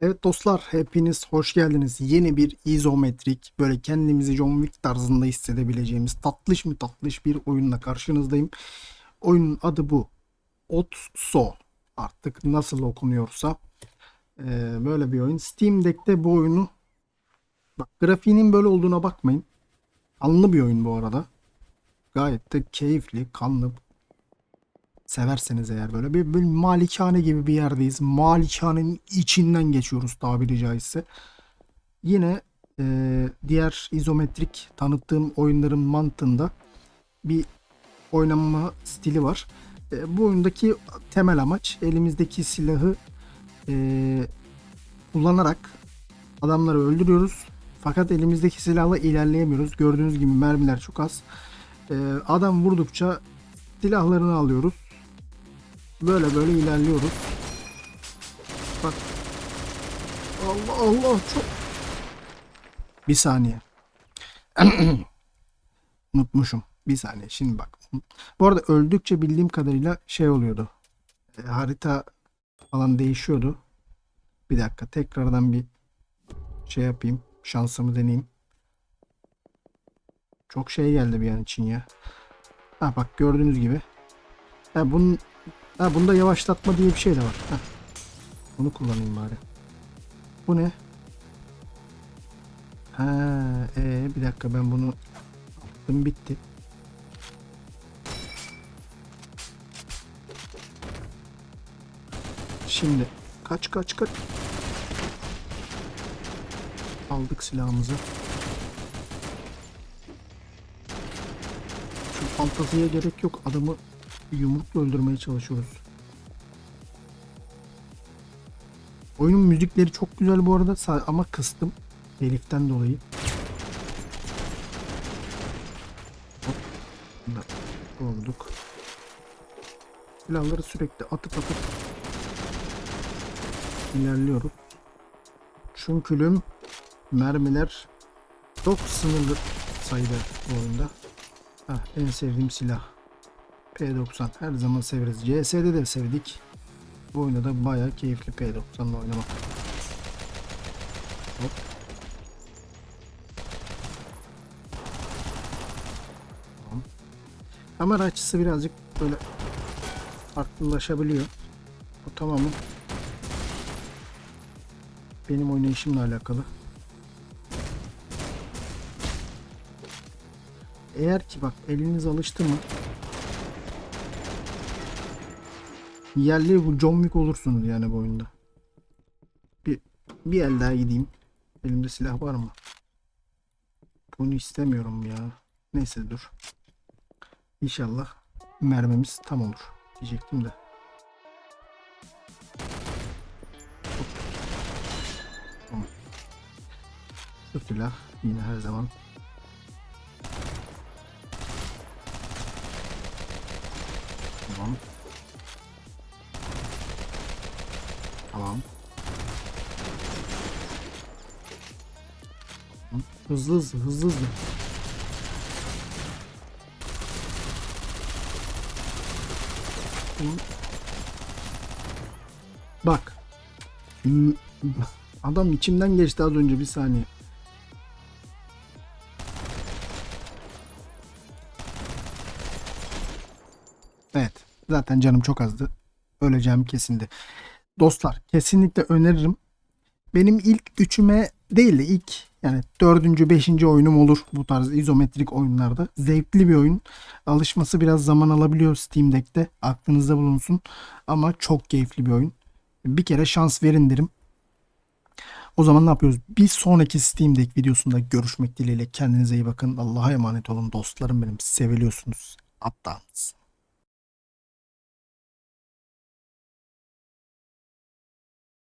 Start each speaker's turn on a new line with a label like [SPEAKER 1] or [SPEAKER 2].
[SPEAKER 1] Evet dostlar hepiniz hoş geldiniz. Yeni bir izometrik böyle kendimizi John Wick tarzında hissedebileceğimiz tatlış mı tatlış bir oyunla karşınızdayım. Oyunun adı bu. Otso artık nasıl okunuyorsa Ee, böyle bir oyun. Steam Deck'te bu oyunu bak grafiğinin böyle olduğuna bakmayın. Kanlı bir oyun bu arada. Gayet de keyifli, kanlı, severseniz eğer böyle bir, bir malikane gibi bir yerdeyiz. Malikanenin içinden geçiyoruz tabiri caizse. Yine e, diğer izometrik tanıttığım oyunların mantığında bir oynanma stili var. E, bu oyundaki temel amaç elimizdeki silahı e, kullanarak adamları öldürüyoruz. Fakat elimizdeki silahla ilerleyemiyoruz. Gördüğünüz gibi mermiler çok az. E, adam vurdukça silahlarını alıyoruz. Böyle böyle ilerliyoruz. Bak. Allah Allah çok. Bir saniye. Unutmuşum. Bir saniye. Şimdi bak. Bu arada öldükçe bildiğim kadarıyla şey oluyordu. E, harita falan değişiyordu. Bir dakika. Tekrardan bir şey yapayım. Şansımı deneyeyim. Çok şey geldi bir an için ya. Ha bak gördüğünüz gibi. Ha bunun Ha bunda yavaşlatma diye bir şey de var. Ha. Bunu kullanayım bari. Bu ne? Ha, ee, bir dakika ben bunu attım bitti. Şimdi kaç kaç kaç. Aldık silahımızı. Şu fantaziye gerek yok. Adamı yumrukla öldürmeye çalışıyoruz. Oyunun müzikleri çok güzel bu arada ama kıstım teliften dolayı. Vurduk. Silahları sürekli atıp atıp ilerliyoruz. Çünkü mermiler çok sınırlı sayıda bu oyunda. Heh, en sevdiğim silah. P90 her zaman severiz. CS'de de sevdik. Bu oyunda da bayağı keyifli P90'la oynamak. Hop. Tamam. Kamera açısı birazcık böyle farklılaşabiliyor. Bu tamamen benim oynayışımla alakalı. Eğer ki bak eliniz alıştı mı yerli bu John Wick olursunuz yani bu oyunda. Bir, bir el daha gideyim. Elimde silah var mı? Bunu istemiyorum ya. Neyse dur. İnşallah mermimiz tam olur. Diyecektim de. Şu silah yine her zaman. Tamam. Hızlı hızlı hızlı hızlı. Bak. Hmm, Adam içimden geçti az önce bir saniye. Evet. Zaten canım çok azdı. Öleceğim kesindi. Dostlar kesinlikle öneririm. Benim ilk üçüme değil de ilk yani dördüncü, beşinci oyunum olur bu tarz izometrik oyunlarda. Zevkli bir oyun. Alışması biraz zaman alabiliyor Steam Deck'te. Aklınızda bulunsun. Ama çok keyifli bir oyun. Bir kere şans verin derim. O zaman ne yapıyoruz? Bir sonraki Steam Deck videosunda görüşmek dileğiyle. Kendinize iyi bakın. Allah'a emanet olun dostlarım benim. Seviliyorsunuz. Hatta.